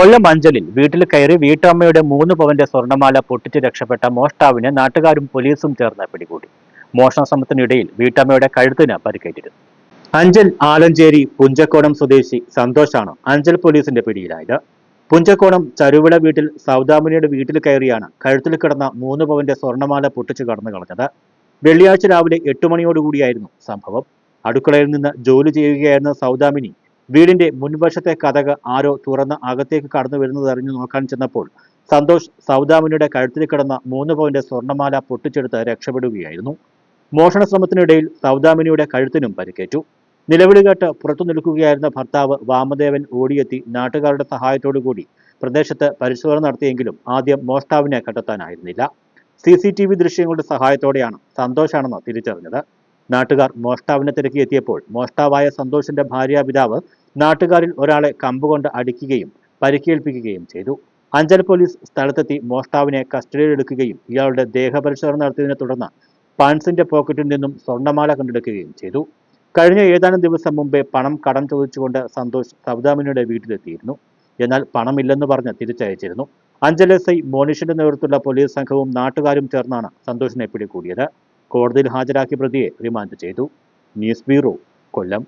കൊല്ലം അഞ്ചലിൽ വീട്ടിൽ കയറി വീട്ടമ്മയുടെ മൂന്ന് പവന്റെ സ്വർണമാല പൊട്ടിച്ച് രക്ഷപ്പെട്ട മോഷ്ടാവിനെ നാട്ടുകാരും പോലീസും ചേർന്ന് പിടികൂടി. മോഷണ ശ്രമത്തിനിടയിൽ വീട്ടമ്മയുടെ കഴുത്തിന് പരിക്കേറ്റിരുന്നു. അഞ്ചൽ ആലഞ്ചേരി പുഞ്ചക്കോണം സ്വദേശി സന്തോഷാണ് അഞ്ചൽ പോലീസിന്റെ പിടിയിലായത്. പുഞ്ചക്കോണം ചരുവിള വീട്ടിൽ സൗദാമിനിയുടെ വീട്ടിൽ കയറിയാണ് കഴുത്തിൽ കിടന്ന മൂന്ന് പവന്റെ സ്വർണമാല പൊട്ടിച്ച് കടന്നു കളഞ്ഞത്. വെള്ളിയാഴ്ച രാവിലെ എട്ട് മണിയോടുകൂടിയായിരുന്നു സംഭവം. അടുക്കളയിൽ നിന്ന് ജോലി ചെയ്യുകയായിരുന്ന സൗദാമിനി വീടിന്റെ മുൻവശത്തെ കഥക് ആരോ തുറന്ന് അകത്തേക്ക് കടന്നു വരുന്നത് അറിഞ്ഞു നോക്കാൻ ചെന്നപ്പോൾ സന്തോഷ് സൗദാമിനിയുടെ കഴുത്തിൽ കിടന്ന മൂന്ന് പവന്റെ സ്വർണമാല പൊട്ടിച്ചെടുത്ത് രക്ഷപ്പെടുകയായിരുന്നു. മോഷണ ശ്രമത്തിനിടയിൽ സൗദാമിനിയുടെ കഴുത്തിനും പരിക്കേറ്റു. നിലവിളി കേട്ട് പുറത്തു നിൽക്കുകയായിരുന്ന ഭർത്താവ് വാമദേവൻ ഓടിയെത്തി നാട്ടുകാരുടെ സഹായത്തോടുകൂടി പ്രദേശത്ത് പരിശോധന നടത്തിയെങ്കിലും ആദ്യം മോഷ്ടാവിനെ കണ്ടെത്താനായിരുന്നില്ല. സി സി ടി വി ദൃശ്യങ്ങളുടെ സഹായത്തോടെയാണ് സന്തോഷാണെന്ന് തിരിച്ചറിഞ്ഞത്. നാട്ടുകാർ മോഷ്ടാവിനെ തിരക്കിയെത്തിയപ്പോൾ മോഷ്ടാവായ സന്തോഷിന്റെ ഭാര്യാപിതാവ് നാട്ടുകാരിൽ ഒരാളെ കമ്പുകൊണ്ട് അടിക്കുകയും പരിക്കേൽപ്പിക്കുകയും ചെയ്തു. അഞ്ചൽ പോലീസ് സ്ഥലത്തെത്തി മോഷ്ടാവിനെ കസ്റ്റഡിയിലെടുക്കുകയും ഇയാളുടെ ദേഹപരിശോധന നടത്തിയതിനെ തുടർന്ന് പാൻസിന്റെ പോക്കറ്റിൽ നിന്നും സ്വർണമാല കണ്ടെടുക്കുകയും ചെയ്തു. കഴിഞ്ഞ ഏതാനും ദിവസം മുമ്പേ പണം കടം ചോദിച്ചുകൊണ്ട് സന്തോഷ് സൗദാമിനിയുടെ വീട്ടിലെത്തിയിരുന്നു. എന്നാൽ പണമില്ലെന്ന് പറഞ്ഞ് തിരിച്ചയച്ചിരുന്നു. അഞ്ചൽ എസ് ഐ മോനിഷിന്റെ നേതൃത്വത്തിലുള്ള പോലീസ് സംഘവും നാട്ടുകാരും ചേർന്നാണ് സന്തോഷിനെ പിടികൂടിയത്. കോടതിയിൽ ഹാജരാക്കിയ പ്രതിയെ റിമാൻഡ് ചെയ്തു. News bureau Kollam.